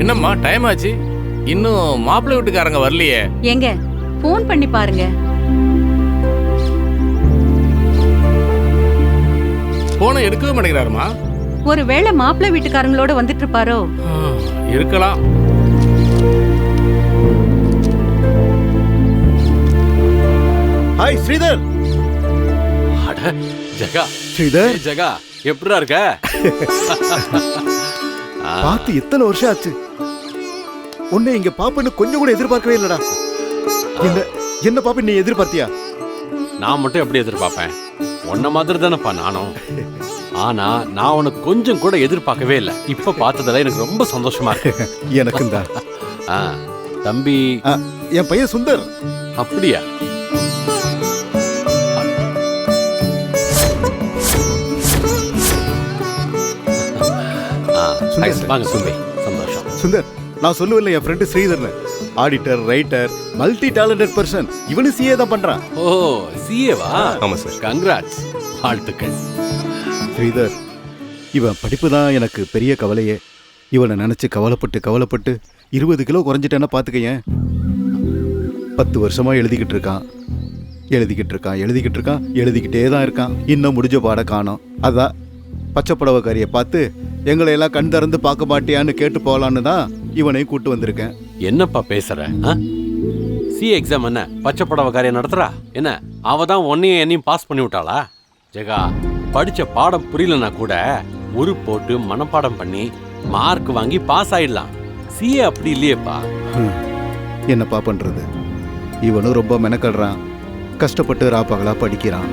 என்னம்மா டைம் ஆச்சு? இன்னும் மாப்பிள்ளை வீட்டுக்காரங்க வரலையே. ஏங்க ஃபோன் பண்ணி பாருங்க. போனை எடுக்கவே மாட்டேங்கிறாருமா? ஒருவேளை மாப்பிள்ளை வீட்டுக்காரங்களோட வந்துட்டு இருப்பாரோ இருக்கலாம். ஹாய் ஸ்ரீதர். அட ஜகா. ஸ்ரீதர். ஜகா எப்படிடா இருக்க? பார்த்து எத்தனை வருஷம் ஆச்சு. உன்னை இங்க பாப்பன்னு கொஞ்சம் கூட எதிர்பார்க்கவே இல்லடா. என்ன என்ன பாப்ப நீ எதிர்பார்த்தியா? நான் மட்டும் எப்படி எதிர்பார்ப்பேன்? உன்ன மாதிரி தானேப்பா நானும். ஆனா நான் உனக்கு கொஞ்சம் கூட எதிர்பார்க்கவே இல்லை. இப்ப பார்த்ததுல எனக்கு ரொம்ப சந்தோஷமா இருக்கு. எனக்கும் தான் ஆ, தம்பி. என் பையன் சுந்தர். அப்படியா? சுந்தர். வாங்க சும்பி சந்தோஷம். சுந்தர் நான் சொல்லுவேன்ல என் friend ஸ்ரீதர்னு. Auditor writer multi talented person இவனு சிஏ தான் பண்றான். ஓ சிஏவா ஆமா சார் கங்க்ராட்ஸ் வாழ்த்துக்கள். ஸ்ரீதர் இவன் படிப்பு தான் எனக்கு பெரிய கவலையே. இவனை நினைச்சு கவலைப்பட்டு கவலைப்பட்டு இருபது கிலோ குறைஞ்சிட்டேன்னா பார்த்துக்கயேன் பத்து வருஷமா எழுதிக்கிட்டு இருக்கான். எழுதிக்கிட்டு இருக்கான் எழுதிக்கிட்டு இருக்கான் எழுதிக்கிட்டே தான் இருக்கான். இன்னும் முடிஞ்ச பாட காணோம். அதான் பச்சை புடவைக்காரியை பார்த்து எங்களை எல்லாம் கண் திறந்து பார்க்க மாட்டியான்னு கேட்டு போகலான்னு தான் இவனையும் கூட்டு வந்திருக்கேன். என்னப்பா பேசுற? சி எக்ஸாம் என்ன? பச்சை புடவை காரியம் நடத்துறா? என்ன அவ தான் உன்னையும் என்னையும் பாஸ் பண்ணி விட்டாளா? ஜெகா படிச்ச பாடம் புரியலனா கூட ஒரு போட்டு மனப்பாடம் பண்ணி மார்க் வாங்கி பாஸ் ஆயிடலாம். சிஏ அப்படி இல்லையேப்பா. என்னப்பா பண்றது? இவனும் ரொம்ப மெனக்கடுறான். கஷ்டப்பட்டு ராப்பகலா படிக்கிறான்.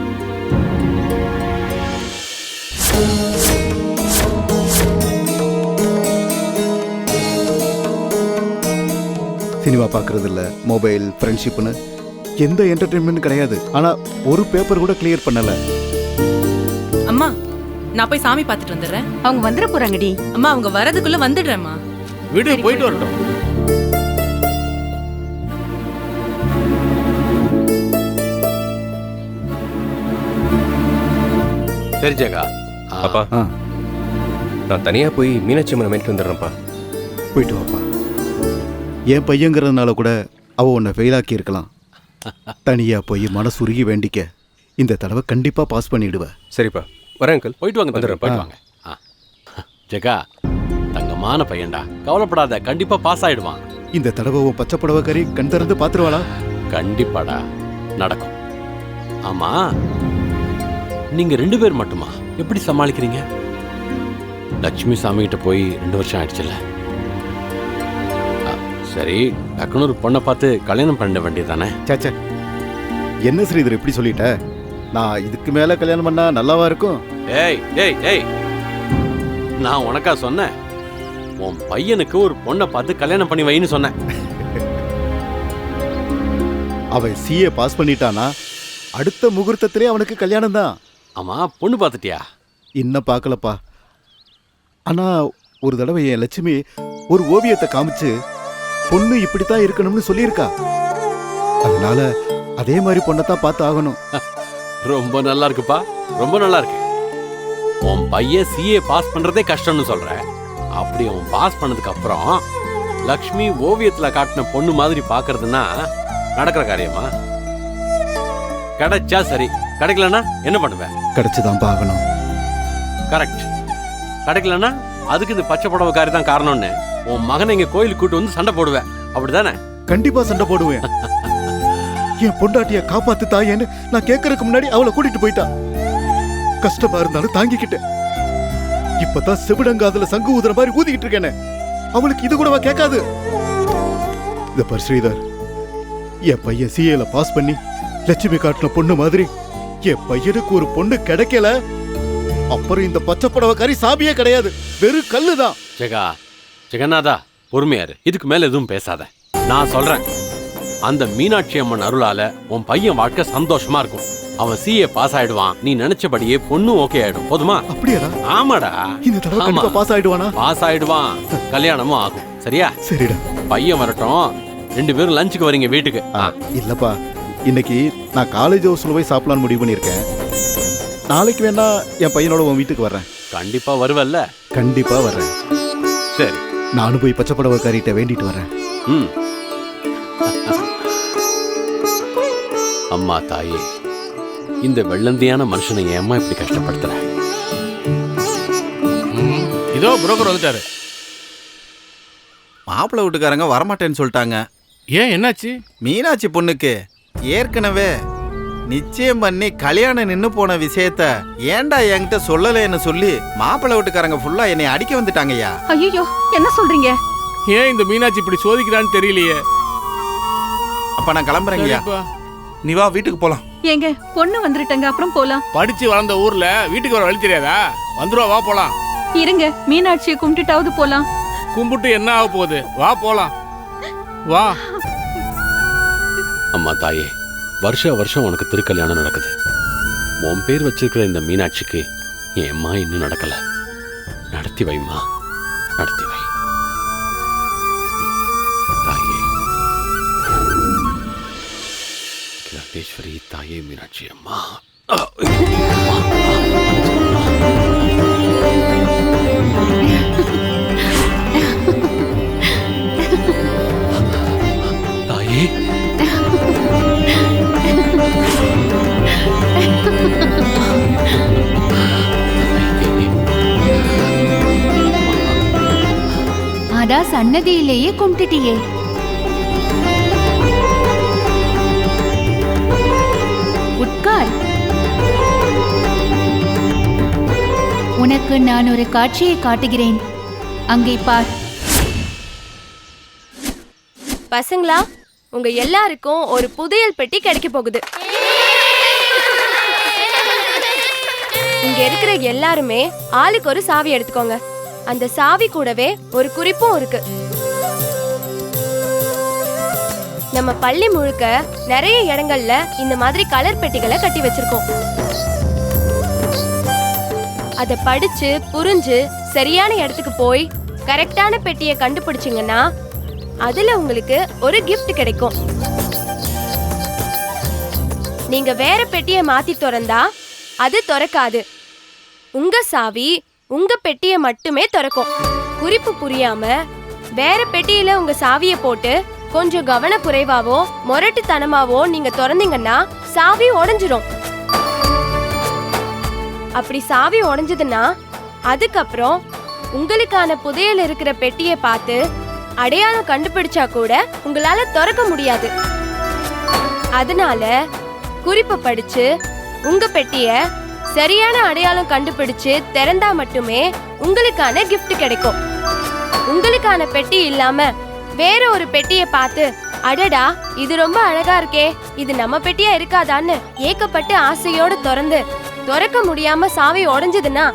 சினிமா பார்க்கறது இல்ல மொபைல் ஃப்ரெண்ட்ஷிப்னு எந்த என்டர்டெயின்மெண்ட் கிடையாது. ஆனா ஒரு பேப்பர் கூட கிளியர் பண்ணல. அம்மா நான் போய் சாமி பார்த்துட்டு வந்துடுறேன். அவங்க வந்துட போறாங்கடி. அம்மா அவங்க வரதுக்குள்ள வந்துடுறேம்மா. வீடு போயிட்டு வரட்டும். சரி ஜெகா. அப்பா. நான் தனியா போய் மீனாட்சி அம்மனை மீட்டு வந்துடுறேன்ப்பா. போயிட்டு வாப்பா. என் பையங்கிறதுனால கூட அவ உன்னை ஃபெயிலாக்கி இருக்கலாம் தனியா போய் மனசுருகி வேண்டிக்க. இந்த தடவை கண்டிப்பா பாஸ் பண்ணிடுவ. சரிப்பா. வரேன் அங்கிள் போயிட்டு வாங்க வந்துடுறேன். போயிட்டு வாங்க. ஆ. ஜெகா தங்கமான பையன்டா. கவலைப்படாத கண்டிப்பா பாஸ் ஆயிடுவான். இந்த தடவை உன் பச்சை புடவைக்காரி கண் திறந்து பாத்துருவாளா கண்டிப்பாடா. நடக்கும். ஆமா நீங்க ரெண்டு பேர் மட்டுமா? எப்படி சமாளிக்கிறீங்க? லட்சுமி சாமி கிட்ட போய் ரெண்டு வருஷம் ஆயிடுச்சுல்ல. சரி டக்குனு ஒரு பொண்ணை பார்த்து கல்யாணம் பண்ண வேண்டியதானே சேச்சே என்ன ஸ்ரீதர் இப்படி சொல்லிட்ட? நான் இதுக்கு மேல கல்யாணம் பண்ணா நல்லாவா இருக்கும்? ஏய் ஏய் ஏய். நான் உனக்கா சொன்னேன். உன் பையனுக்கு ஒரு பொண்ணை பார்த்து கல்யாணம் பண்ணி வைன்னு சொன்னேன். அவன் சிஏ பாஸ் பண்ணிட்டானா? அடுத்த முகூர்த்தத்திலே அவனுக்கு கல்யாணம் தான் ஆமா பொண்ணு பார்த்துட்டியா? இன்னும் பார்க்கலப்பா. ஆனா ஒரு தடவை என் லட்சுமி ஒரு ஓவியத்தை காமிச்சு பொண்ணு இப்படித்தான் இருக்கணும்னு சொல்லியிருக்கா. அதனால அதே மாதிரி பொண்ணை பார்த்து ஆகணும். ரொம்ப நல்லா இருக்குப்பா ரொம்ப நல்லா இருக்கு உன் பையன் சிஏ பாஸ் பண்றதே கஷ்டம்னு சொல்ற. அப்படி அவன் பாஸ் பண்ணதுக்கு அப்புறம் லக்ஷ்மி ஓவியத்துல காட்டின பொண்ணு மாதிரி பாக்குறதுன்னா நடக்கிற காரியமா? கிடைச்சா சரி. கிடைக்கலன்னா என்ன பண்ணுவேன் கிடைச்சுதான் ஆகணும். கரெக்ட் கிடைக்கலன்னா அதுக்கு இந்த பச்சை புடவைக்காரி தான் காரணம்னு. உன் மகனை இங்க கோயிலுக்கு கூட்டு வந்து சண்டை போடுவேன். அப்படிதானே? கண்டிப்பா சண்டை போடுவேன். என் பொண்டாட்டிய காப்பாத்து தாயேன்னு நான் கேட்கறதுக்கு முன்னாடி அவளை கூட்டிட்டு போயிட்டா. கஷ்டமா இருந்தாலும் தாங்கிக்கிட்டேன். இப்பதான் செவிடங்காதுல சங்கு ஊதுற மாதிரி ஊதிக்கிட்டு இருக்கேனே. அவளுக்கு இது கூடவா கேட்காது? இந்த பார் ஸ்ரீதர் என் பையன் சிஏல பாஸ் பண்ணி லட்சுமி காட்டின பொண்ணு மாதிரி என் பையனுக்கு ஒரு பொண்ணு கிடைக்கல. அப்புறம் இந்த பச்சை புடவைக்காரி சாமியே கிடையாது. வெறும் கல்லுதான். ஜெகா ஜெகநாதா பொறுமையாரு இதுக்கு மேல எதுவும் பேசாத. நான் சொல்றேன். அந்த மீனாட்சி அம்மன் அருளால உன் பையன் வாழ்க்கை சந்தோஷமா இருக்கும். அவன் சிஏ பாஸ் ஆயிடுவான். நீ நினைச்சபடியே பொண்ணு ஓகே ஆயிடும். போதுமா? அப்படியாடா? ஆமாடா. இந்த தடவை. கண்டிப்பா பாஸ் ஆயிடுவானா? பாஸ் ஆயிடுவான். கல்யாணமும் ஆகும். சரியா? சரிடா. பையன் வரட்டும். ரெண்டு பேரும் லஞ்சுக்கு வரீங்க வீட்டுக்கு. இல்லப்பா. இன்னைக்கு நான் காலேஜ் ஹவுஸ்ல போய் சாப்பிடலாம்னு முடிவு பண்ணியிருக்கேன். நாளைக்கு வேணா என் பையனோட உன் வீட்டுக்கு வர்றேன். கண்டிப்பா வருவல்ல. கண்டிப்பா வர்றேன். சரி. நானும் போய் பச்சை புடவைக்காரிட்ட வேண்டிட்டு வரேன். ம். அம்மா தாயே இந்த வெள்ளந்தியான மனுஷனை ஏம்மா இப்படி கஷ்டப்படுத்துற? இதோ புரோக்கர் வந்துட்டாரு. மாப்பிள்ளை வீட்டுக்காரங்க வரமாட்டேன்னு சொல்லிட்டாங்க. ஏன் என்னாச்சு? மீனாட்சி பொண்ணுக்கு ஏற்கனவே நிச்சயம் பண்ணி கல்யாணம் நின்னு போன விஷயத்த ஏன்டா என்கிட்ட சொல்லலைன்னு சொல்லி மாப்பிள்ளை வீட்டுக்காரங்க ஃபுல்லா என்னை அடிக்க வந்துட்டாங்கய்யா. ஐயோ என்ன சொல்றீங்க? ஏன் இந்த மீனாட்சி இப்படி சோதிக்கிறான்னு தெரியலையே. அப்ப நான் கிளம்புறேங்கய்யா. நீ வா வீட்டுக்கு போலாம். ஏங்க பொண்ணு வந்துருட்டங்க அப்புறம் போலாம். படிச்சு வளர்ந்த ஊர்ல வீட்டுக்கு வர வழி தெரியாதா? வந்துருவா வா போலாம். இருங்க மீனாட்சியை கும்பிட்டுட்டாவது போலாம். கும்பிட்டு என்ன ஆக போகுது? வா போலாம். வா. அம்மா தாயே வருஷ வருஷம் உனக்கு திருக்கல்யாணம் நடக்குது. உன் பேர் வச்சிருக்கிற இந்த மீனாட்சிக்கு என் அம்மா இன்னும் நடக்கல. நடத்தி வைம்மா. நடத்தி வை. தாயே. கிராண்டேஸ்வரி தாயே மீனாட்சி அம்மா. அதான் சன்னதியிலேயே கும்பிட்டுட்டியே. உட்கார். உனக்கு நான் ஒரு காட்சியை காட்டுகிறேன். அங்கே பார். பசங்களா உங்க எல்லாருக்கும் ஒரு புதையல் பெட்டி கிடைக்க போகுது. இங்க இருக்கிற எல்லாருமே ஆளுக்கு ஒரு சாவி எடுத்துக்கோங்க. அந்த சாவி கூடவே ஒரு குறிப்பும் இருக்கு. நம்ம பள்ளி முழுக்க நிறைய இடங்கள்ல இந்த மாதிரி கலர் பெட்டிகளை கட்டி வச்சிருக்கோம். அதை படிச்சு புரிஞ்சு சரியான இடத்துக்கு போய் கரெக்டான பெட்டியை கண்டுபிடிச்சிங்கன்னா அதுல உங்களுக்கு ஒரு கிஃப்ட் கிடைக்கும். நீங்க வேற பெட்டியை மாத்தி திறந்தா அது திறக்காது. உங்க சாவி உங்க பெட்டியை மட்டுமே திறக்கும். குறிப்பு புரியாம வேற பெட்டியில உங்க சாவியை போட்டு கொஞ்சம் கவனக்குறைவாவோ முரட்டுத்தனமாவோ நீங்க திறந்தீங்கன்னா சாவி உடஞ்சிரும். அப்படி சாவி உடஞ்சதுன்னா அதுக்கப்புறம் உங்களுக்கான புதையல் இருக்கிற பெட்டியை பார்த்து அடையாளம் கண்டுபிடிச்சா கூட உங்களால திறக்க முடியாது. அதனால குறிப்பை படிச்சு உங்க பெட்டியை சரியான அடையாளம் கண்டுபிடிச்சு திறந்தா மட்டுமே உங்களுக்கான gift கிடைக்கும். உங்களுக்கான பெட்டி இல்லாம வேற ஒரு பெட்டியை பார்த்து அடடா இது ரொம்ப அழகா இருக்கே இது நம்ம பெட்டியா இருக்காதான்னு ஏக்கப்பட்டு ஆசையோட திறந்து திறக்க முடியாம சாவி உடைஞ்சதுன்னா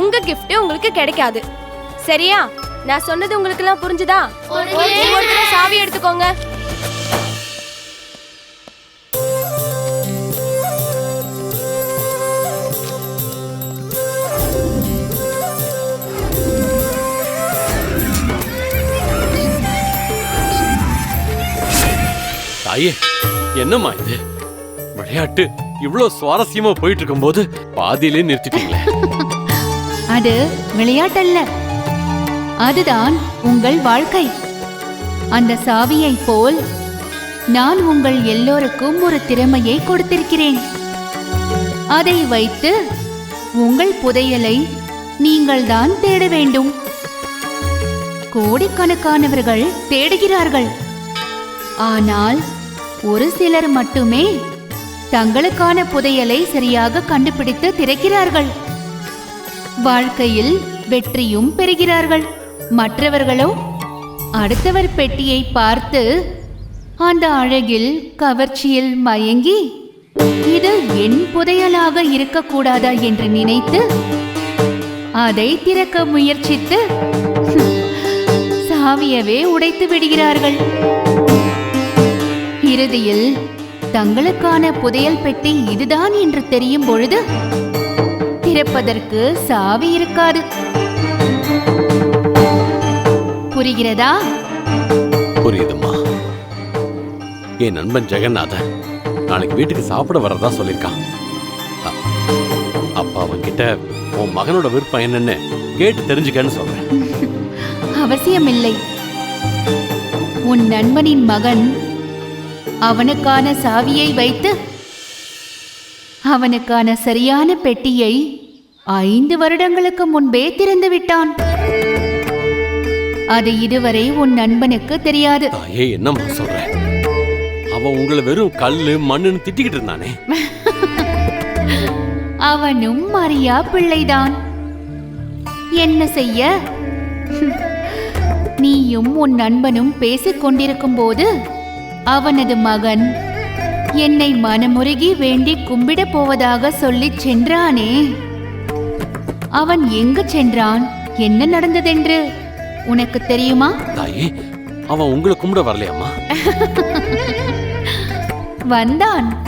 உங்க gift உங்களுக்கு கிடைக்காது. சரியா? நான் சொன்னது உங்களுக்கு எல்லாம் புரிஞ்சுதா. சாவி எடுத்துக்கோங்க. தாயே என்னம்மா இது? விளையாட்டு இவ்வளவு சுவாரஸ்யமா போயிட்டு இருக்கும்போது பாதியிலே நிறுத்திட்டீங்களே. அது விளையாட்டல்ல. அதுதான் உங்கள் வாழ்க்கை. அந்த சாவியைப் போல் நான் உங்கள் எல்லோருக்கும் ஒரு திறமையை கொடுத்திருக்கிறேன். அதை வைத்து உங்கள் புதையலை நீங்கள்தான் தேட வேண்டும். கோடிக்கணக்கானவர்கள் தேடுகிறார்கள். ஆனால் ஒரு சிலர் மட்டுமே தங்களுக்கான புதையலை சரியாக கண்டுபிடித்து திறக்கிறார்கள். வாழ்க்கையில் வெற்றியும் பெறுகிறார்கள். மற்றவர்களோ அடுத்தவர் பெட்டியை பார்த்து அந்த அழகில் கவர்ச்சியில் மயங்கி இது என் புதையலாக இருக்கக்கூடாதா என்று நினைத்து அதை திறக்க முயற்சித்து சாவியவே உடைத்து விடுகிறார்கள். இறுதியில் தங்களுக்கான புதையல் பெட்டி இதுதான் என்று தெரியும் பொழுது திறப்பதற்கு சாவி இருக்காது. புரிகிறதா? புரியுதும்மா. என் நண்பன் ஜெகநாதன் நாளைக்கு வீட்டுக்கு சாப்பிட வரதா சொல்லியிருக்கான். அப்பா அவன்கிட்ட உன் மகனோட விருப்பம் என்னன்னு கேட்டு தெரிஞ்சுக்கன்னு சொல்றேன். அவசியமில்லை. உன் நண்பனின் மகன் அவனுக்கான சாவியை வைத்து அவனுக்கான சரியான பெட்டியை ஐந்து வருடங்களுக்கு முன்பே திறந்து விட்டான். அது இதுவரை உன் நண்பனுக்கு தெரியாது. தாயே என்னம்மா சொல்ற? அவன் உங்களை வெறும் கல்லு மண்ணுன்னு திட்டிக்கிட்டு இருந்தானே. அவனும் மரியா பிள்ளைதான். என்ன செய்ய? நீயும் உன் நண்பனும் பேசிக் கொண்டிருக்கும் போது அவனது மகன். என்னை மனமுருகி வேண்டி கும்பிடப் போவதாக சொல்லிச் சென்றானே. அவன் எங்கு சென்றான்? என்ன நடந்ததென்று? உனக்கு தெரியுமா? தாயே அவன் உங்களை கும்பிட வரலையாம்மா? வந்தான்.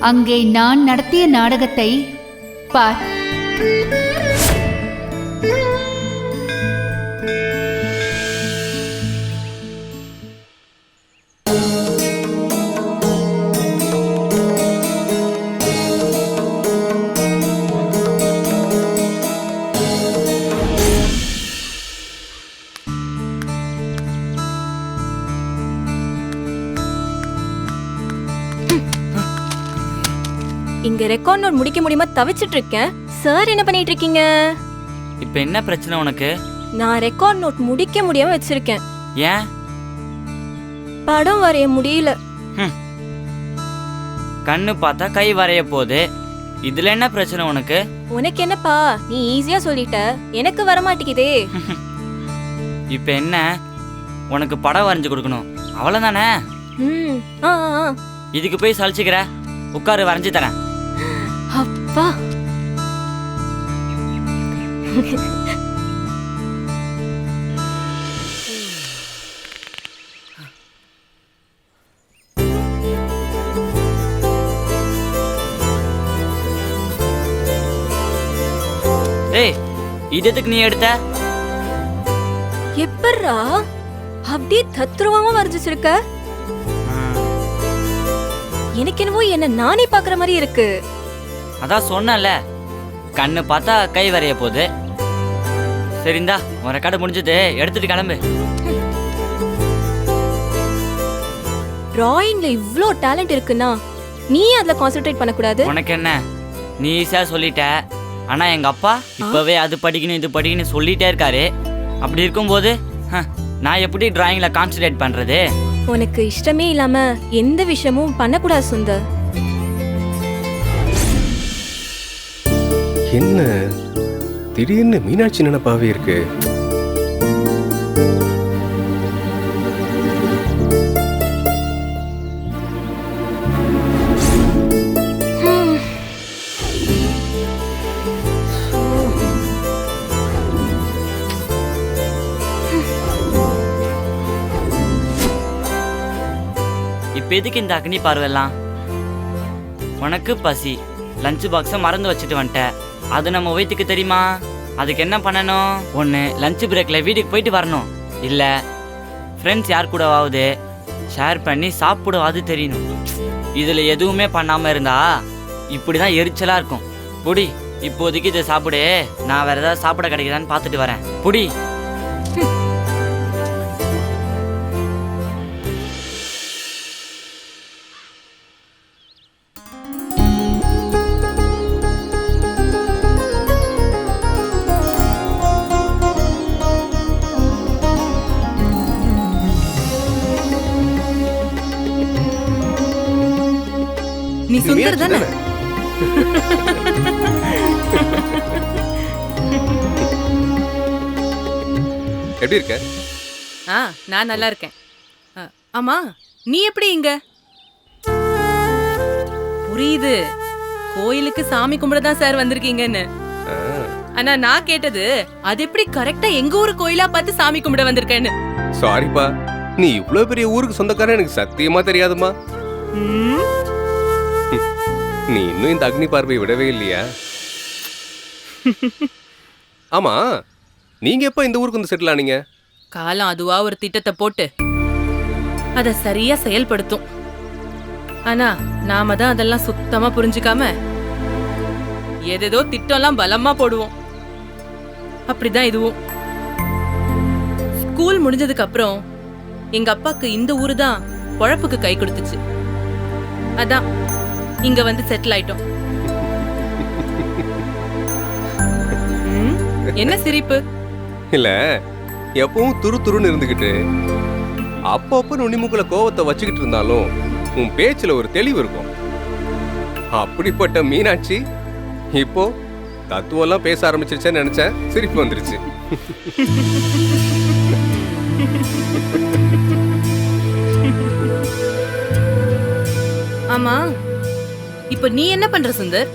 அங்கே நான் நடத்திய நாடகத்தை பார். இங்க ரெக்கார்ட் நோட் முடிக்க முடியுமா தவிச்சிட்டு இருக்கேன் சார் என்ன பண்ணிட்டு இருக்கீங்க இப்ப என்ன பிரச்சனை உனக்கு? நான் ரெக்கார்ட் நோட் முடிக்க முடியாம வச்சிருக்கேன். ஏன்? படம் வரைய முடியல. கண்ணு பார்த்தா கை வரைய போகுது. இதுல என்ன பிரச்சனை உனக்கு? உனக்கு என்னப்பா? நீ ஈஸியா சொல்லிட்ட. எனக்கு வர மாட்டேங்குதே இப்ப என்ன? உனக்கு படம் வரைஞ்சு கொடுக்கணும். அவ்வளவுதானே? ம் ஆ ஆ, ஆ. இதுக்கு போய் சலிச்சுக்கிற. உட்காரு வரைஞ்சு தரேன். இது எதுக்கு நீ எடுத்த? எப்பட்றா? அப்படியே தத்ரூபமா வரைஞ்சு வச்சிருக்க எனக்கு என்னவோ என்ன நானே பாக்குற மாதிரி இருக்கு. அதான் சொன்னேன்ல. கண்ணு பார்த்தா கை வரைய போகுது. சரிந்தா உன் ரெக்கார்டு முடிஞ்சது. எடுத்துட்டு கிளம்பு. டிராயிங்ல இவ்ளோ டேலண்ட் இருக்குன்னா நீ அதுல கான்சென்ட்ரேட் பண்ணக்கூடாது. உனக்கு என்ன? நீ ஈஸியா சொல்லிட்ட. ஆனா எங்க அப்பா இப்பவே அது படிக்கணும் இது படிக்கணும் சொல்லிட்டே இருக்காரு. அப்படி இருக்கும்போது நான் எப்படி டிராயிங்ல கான்சென்ட்ரேட் பண்றது? உனக்கு இஷ்டமே இல்லாம எந்த விஷயமும் பண்ணக்கூடாது சுந்தர். என்ன? திடீர்னு மீனாட்சி நினைப்பாவே இருக்கு. இப்ப எதுக்கு இந்த அக்னி பார்வையெல்லாம்? உனக்கு பசி. லஞ்ச் பாக்ஸை மறந்து வச்சுட்டு வந்துட்டேன் அது நம்ம வயிற்றுக்கு தெரியுமா? அதுக்கு என்ன பண்ணணும்? ஒன்று லஞ்ச் பிரேக்கில் வீட்டுக்கு போயிட்டு வரணும். இல்லை ஃப்ரெண்ட்ஸ் யார் கூடவாவது ஷேர் பண்ணி சாப்பிடும் அது தெரியணும். இதில் எதுவுமே பண்ணாமல் இருந்தா இப்படி தான் எரிச்சலாக இருக்கும். புடி இப்போதைக்கு இதை சாப்பிடு. நான் வேறு ஏதாவது சாப்பிட கிடைக்குதான்னு பார்த்துட்டு வரேன். புடி. சுந்தர் தானே? எப்படி இருக்க? ஆ நான் நல்லா இருக்கேன். ஆமா நீ எப்படி இங்க? புரியுது. கோயிலுக்கு சாமி கும்பிட தான் சார் வந்திருக்கீங்கன்னு. ஆனா நான் கேட்டது அது எப்படி கரெக்டா எங்க ஊர் கோயிலா பார்த்து சாமி கும்பிட வந்திருக்கேன்னு. சாரிப்பா நீ இவ்ளோ பெரிய ஊருக்கு சொந்தக்காரன் எனக்கு சத்தியமா தெரியாதுமா. ம், நீ இன்னும் இந்த அக்னி பார்வையை விடவே இல்லையா? ஆமா நீங்க எப்ப இந்த ஊருக்கு வந்து செட்டில் ஆனீங்க? காலம் அதுவா ஒரு திட்டத்தை போட்டு அத சரியா செயல்படுத்தும். ஆனா நாம தான் அதெல்லாம் சுத்தமா புரிஞ்சுக்காம ஏதேதோ திட்டம்லாம் பலமா போடுவோம். அப்படிதான் இதுவும். ஸ்கூல் முடிஞ்சதுக்கு அப்புறம் எங்க அப்பாக்கு இந்த ஊரு தான் பொழப்புக்கு கை கொடுத்துச்சு. அதான் இங்க வந்து செட்டில் ஆயிட்டோம். என்ன சிரிப்பு? இல்ல எப்பவும் துரு துருன்னு இருந்துகிட்டு அப்பப்ப நுனிமுக்குல கோவத்தை வச்சுக்கிட்டு இருந்தாலும் உன் பேச்சுல ஒரு தெளிவு இருக்கும். அப்படிப்பட்ட மீனாட்சி இப்போ தத்துவம்லாம் பேச ஆரம்பிச்சிருச்சேன்னு நினைச்சேன் சிரிப்பு வந்துருச்சு. ஆமா இப்ப நீ என்ன பண்ற சுந்தர்?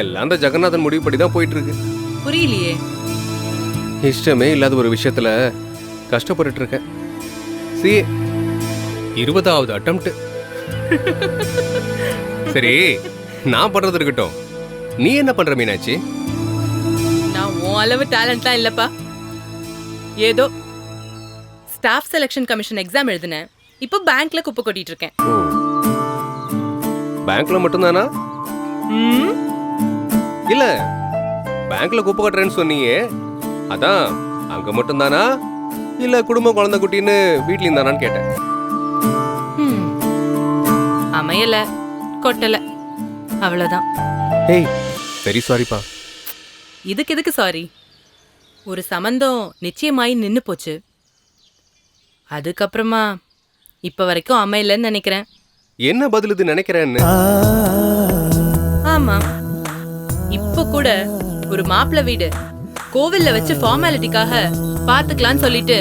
எல்லாம் அந்த ஜெகநாதன் முடிவுப்படி தான் போயிட்டு இருக்கு புரியலையே. இஷ்டமே இல்லாத ஒரு விஷயத்துல கஷ்டப்பட்டுட்டு இருக்கேன் சி இருபதாவது அட்டம்ப்ட் சரி நான் பண்றது இருக்கட்டும். நீ என்ன பண்ற மீனாட்சி? நான் உன் அளவு டேலண்ட்லாம் இல்லப்பா. ஏதோ ஸ்டாஃப் செலெக்ஷன் கமிஷன் எக்ஸாம் எழுதினேன். இப்போ பேங்க்ல குப்பை கொட்டிட்டு இருக்கேன் பேங்க்ல மட்டும்தானா? இல்ல பேங்க்ல குப்பை கட்டுறேன்னு சொன்னீங்க அதான் அங்க மட்டும்தானா? இல்ல குடும்பம் குழந்தை குட்டின்னு வீட்லயும் தானான்னு கேட்டேன். அமையல கொட்டல. அவ்வளவுதான். ஏய் வெரி சாரிப்பா இதுக்கு எதுக்கு சாரி ஒரு சம்பந்தம் நிச்சயமாயி நின்னு போச்சு. அதுக்கப்புறமா இப்ப வரைக்கும் அமையலன்னு நினைக்கிறேன். என்ன பதில் இது நினைக்கிறேன்னு? ஆமா. இப்ப கூட ஒரு மாப்பிள்ளை வீடு. கோவில்ல வச்சு ஃபார்மாலிட்டிக்காக பாத்துக்கலாம்னு சொல்லிட்டு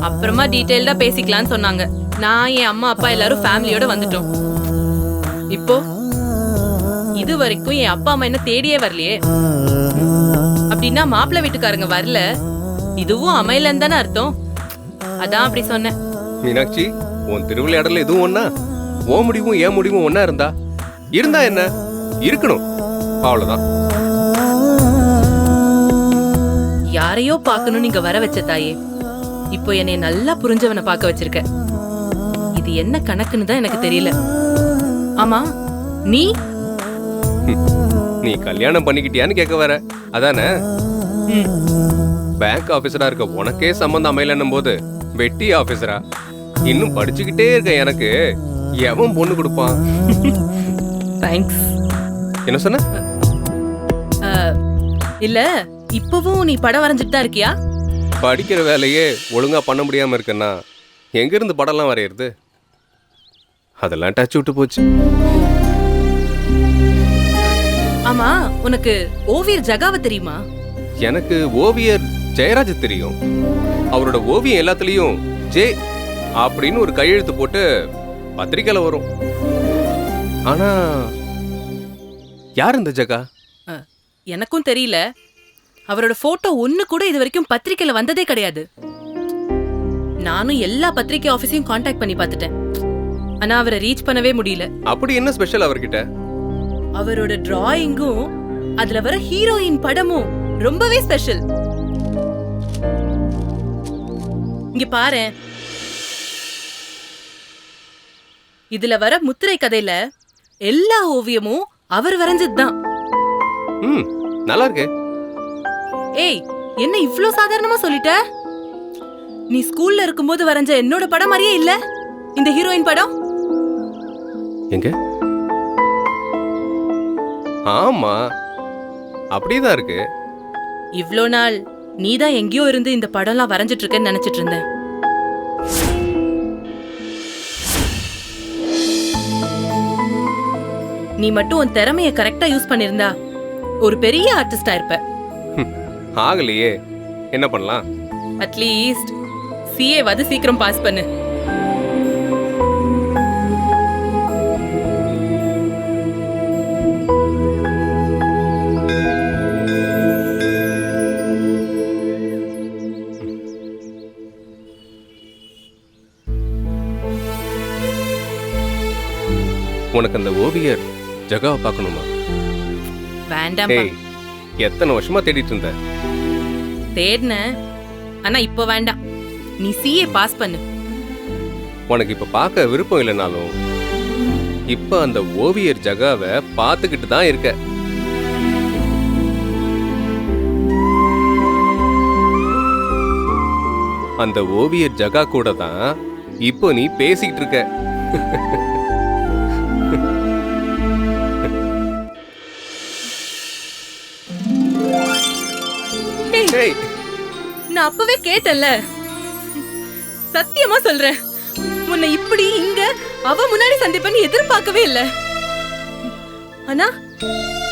அப்புறமா டீடைல்டா பேசிக்கலாம்னு சொன்னாங்க. நான் என் அம்மா அப்பா எல்லாரும் ஃபேமிலியோட வந்துட்டோம். இப்போ இது வரைக்கும் என் அப்பா அம்மா என்ன தேடியே வரலையே. அப்படின்னா மாப்பிள்ளை வீட்டுக்காரங்க வரல. இதுவும் அமையலன்னு தானே அர்த்தம். அதான் அப்படி சொன்னேன். மீனாட்சி உன் திருவிளையாடல எதுவும் ஒண்ணா? ஓ முடிவும் ஏன் முடிவும் ஒண்ணா இருந்தா? இருந்தா என்ன? இருக்கணும். அவ்வளவுதான். யாரையோ பார்க்கணும் நீங்க வர வச்ச தாயே இப்போ என்னை நல்லா புரிஞ்சவனை பார்க்க வச்சிருக்க. இது என்ன கணக்குன்னு தான் எனக்கு தெரியல. ஆமா நீ? நீ கல்யாணம் பண்ணிக்கிட்டியான்னு கேட்க வர. அதானே? பேங்க் ஆபீசரா இருக்க உனக்கே சம்பந்தம் அமையலன்னும் போது வெட்டி ஆபீசரா இன்னும் படிச்சுக்கிட்டே இருக்க எனக்கு. எவன் பொண்ணு கொடுப்பான்? தேங்க்ஸ் என்ன சொன்ன? இல்ல இப்பவும் நீ படம் வரைஞ்சிட்டு தான் இருக்கியா? படிக்கிற வேலையே ஒழுங்கா பண்ண முடியாம இருக்கேன்னா எங்க இருந்து படம்லாம் வரையறது? அதெல்லாம் டச் விட்டு போச்சு. ஆமா உனக்கு ஓவியர் ஜகாவ தெரியுமா? எனக்கு ஓவியர் ஜெயராஜ் தெரியும். அவரோட ஓவியம் எல்லாத்துலயும் ஜே அப்படின்னு ஒரு கையெழுத்து போட்டு பத்திரிக்கையில வரும். ஆனா யார் இந்த ஜகா எனக்கும் தெரியல. அவரோட போட்டோ ஒண்ணு கூட இது வரைக்கும் பத்திரிக்கையில வந்ததே கிடையாது. நானும் எல்லா பத்திரிக்கை ஆபீஸையும் காண்டாக்ட் பண்ணி பார்த்துட்டேன். ஆனா அவரை ரீச் பண்ணவே முடியல. அப்படி என்ன ஸ்பெஷல் அவர்கிட்ட? அவரோட டிராயிங்கும் அதுல வர ஹீரோயின் படமும் ரொம்பவே ஸ்பெஷல் இங்க பாரு இதுல வர முத்திரை கதையில எல்லா ஓவியமும் அவர் வரைஞ்சதுதான். ம் நல்லா இருக்கு. ஏய் என்ன இவ்ளோ சாதாரணமா சொல்லிட்ட? நீ ஸ்கூல்ல இருக்கும்போது வரைஞ்ச என்னோட படம் மாதிரியே இல்ல? இந்த ஹீரோயின் படம்? எங்க? ஆமா அப்படிதான் இருக்கு. இவ்ளோ நாள் நீ தான் எங்கேயோ இருந்து இந்த படம்லாம் வரைஞ்சிட்டு இருக்கேன்னு நினைச்சிட்டு இருந்தேன். நீ மட்டும் உன் திறமைய கரெக்டா யூஸ் பண்ணிருந்தா ஒரு பெரிய ஆர்டிஸ்டா இருப்ப. ஆகலையே. என்ன பண்ணலாம்? அட்லீஸ்ட் சிஏ வது சீக்கிரம் பாஸ் பண்ணு. உனக்கு அந்த ஓவியர் ஜகாவை பார்க்கணுமா? வேண்டாம் ஏய் எத்தனை வருஷமா தேடிட்டு இருந்த? தேடின ஆனா இப்போ வேண்டாம். நீ சிஏ பாஸ் பண்ணு. உனக்கு இப்ப பார்க்க விருப்பம் இல்லைனாலும் இப்ப அந்த ஓவியர் ஜகாவை பார்த்துக்கிட்டு தான் இருக்க. அந்த ஓவியர் ஜகா கூட தான் இப்போ நீ பேசிக்கிட்டு இருக்க. நான் அப்பவே கேட்டேன்ல. சத்தியமா சொல்றேன். உன்னை இப்படி இங்க அவ முன்னாடி சந்திப்பேன்னு எதிர்பார்க்கவே இல்ல. ஆனா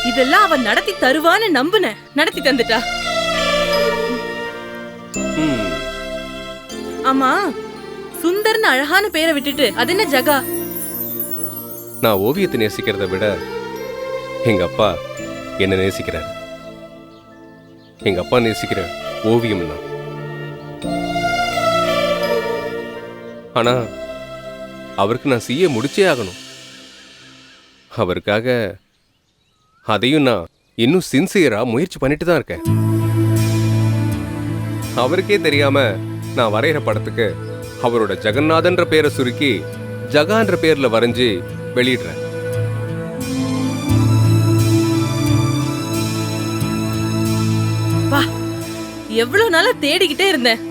இதெல்லாம் அவ நடத்தி தருவான்னு நம்புனேன் நடத்தி தந்துட்டா. ஆமா சுந்தர்னு அழகான பேரை விட்டுட்டு அது என்ன ஜகா? நான் ஓவியத்தை நேசிக்கிறத விட எங்க அப்பா என்ன நேசிக்கிறார். எங்க அப்பா நேசிக்கிற ஓவியம் தான் ஆனா அவருக்கு நான் செய்ய முடிச்சே ஆகணும். அவருக்காக அதையும் நான் இன்னும் சின்சியராக முயற்சி பண்ணிட்டு தான் இருக்கேன். அவருக்கே தெரியாம நான் வரைகிற படத்துக்கு அவரோட ஜெகநாதன்ற பேரை சுருக்கி ஜகான்ற பேர்ல வரைஞ்சி வெளியிடுறேன். எவ்வளவு நாளா தேடிக்கிட்டே இருந்தேன்.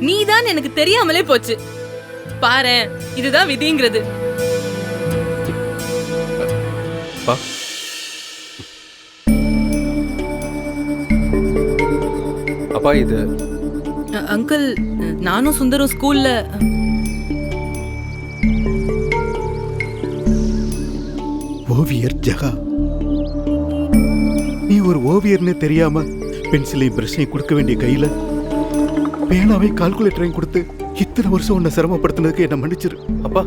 நீதான் எனக்கு தெரியாமலே போச்சு. பாரேன் இதுதான் விதிங்கிறது. அப்பா இது அங்கிள் நானும் சுந்தரும் ஸ்கூல்ல ஓவியர் ஜகா. நீ ஒரு ஓவியர்னு தெரியாம பென்சிலையும் பிரஷையும் கொடுக்க வேண்டிய கையில பேனாவே கால்குலேட்டரையும் கொடுத்து இத்தனை வருஷம் உன்னை சிரமப்படுத்தினதுக்கு என்ன மன்னிச்சிரு. அப்பா.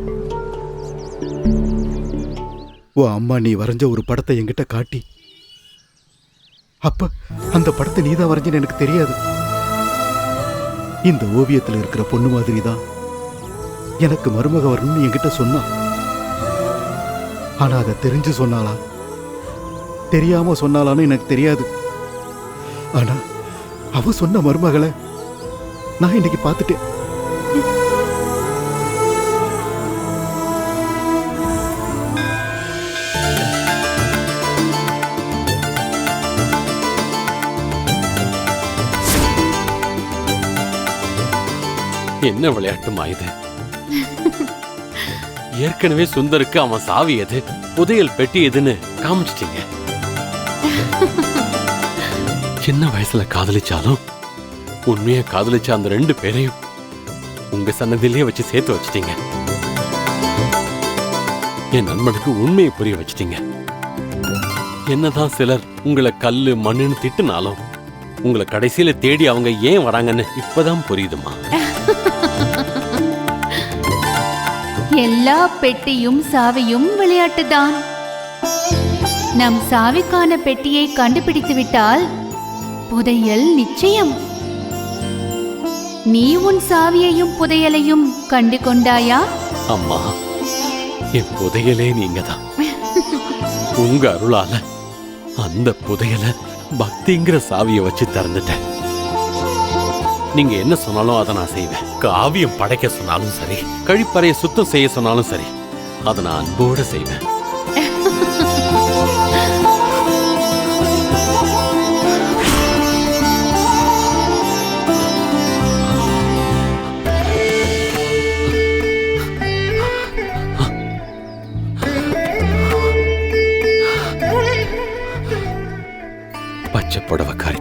உன் அம்மா நீ வரைஞ்ச ஒரு படத்தை என்கிட்ட காட்டி. அப்ப அந்த படத்தை நீ தான் வரைஞ்சன்னு எனக்கு தெரியாது. இந்த ஓவியத்தில் இருக்கிற பொண்ணு மாதிரி தான் எனக்கு மருமக வரணும்னு என்கிட்ட சொன்னா. ஆனா அதை தெரிஞ்சு சொன்னாலா தெரியாம சொன்னாலான்னு எனக்கு தெரியாது. ஆனா அவ சொன்ன மருமகளை நான் இன்னைக்கு பார்த்துட்டேன். என்ன விளையாட்டுமா இது? ஏற்கனவே சுந்தருக்கு அவன் சாவி எது? புதையல் பெட்டி எதுன்னு காமிச்சிட்டீங்க. சின்ன வயசுல காதலிச்சாலும் உண்மையா காதலிச்ச அந்த ரெண்டு பேரையும் உங்க சன்னதிலேயே வச்சு சேர்த்து வச்சிட்டீங்க. என் நண்பனுக்கு உண்மையை புரிய வச்சிட்டீங்க. என்னதான் சிலர் உங்களை கல்லு மண்ணுன்னு திட்டுனாலும் உங்களை கடைசியில தேடி அவங்க ஏன் வராங்கன்னு இப்பதான் புரியுதுமா? எல்லா பெட்டியும் சாவியும் விளையாட்டுதான். நம் சாவிக்கான பெட்டியை கண்டுபிடித்து விட்டால் புதையல் நிச்சயம். நீ உன் சாவியையும் புதையலையும் கண்டு கொண்டாயா அம்மா என் புதையலே நீங்க தான் உங்க அருளால அந்த புதையல பக்திங்கிற சாவியை வச்சு திறந்துட்டேன். நீங்க என்ன சொன்னாலும் அதை நான் செய்வேன். காவியம் படைக்க சொன்னாலும் சரி கழிப்பறையை சுத்தம் செய்ய சொன்னாலும் சரி அதை நான் அன்போடு செய்வேன். பச்சை புடவைக்காரி தாயே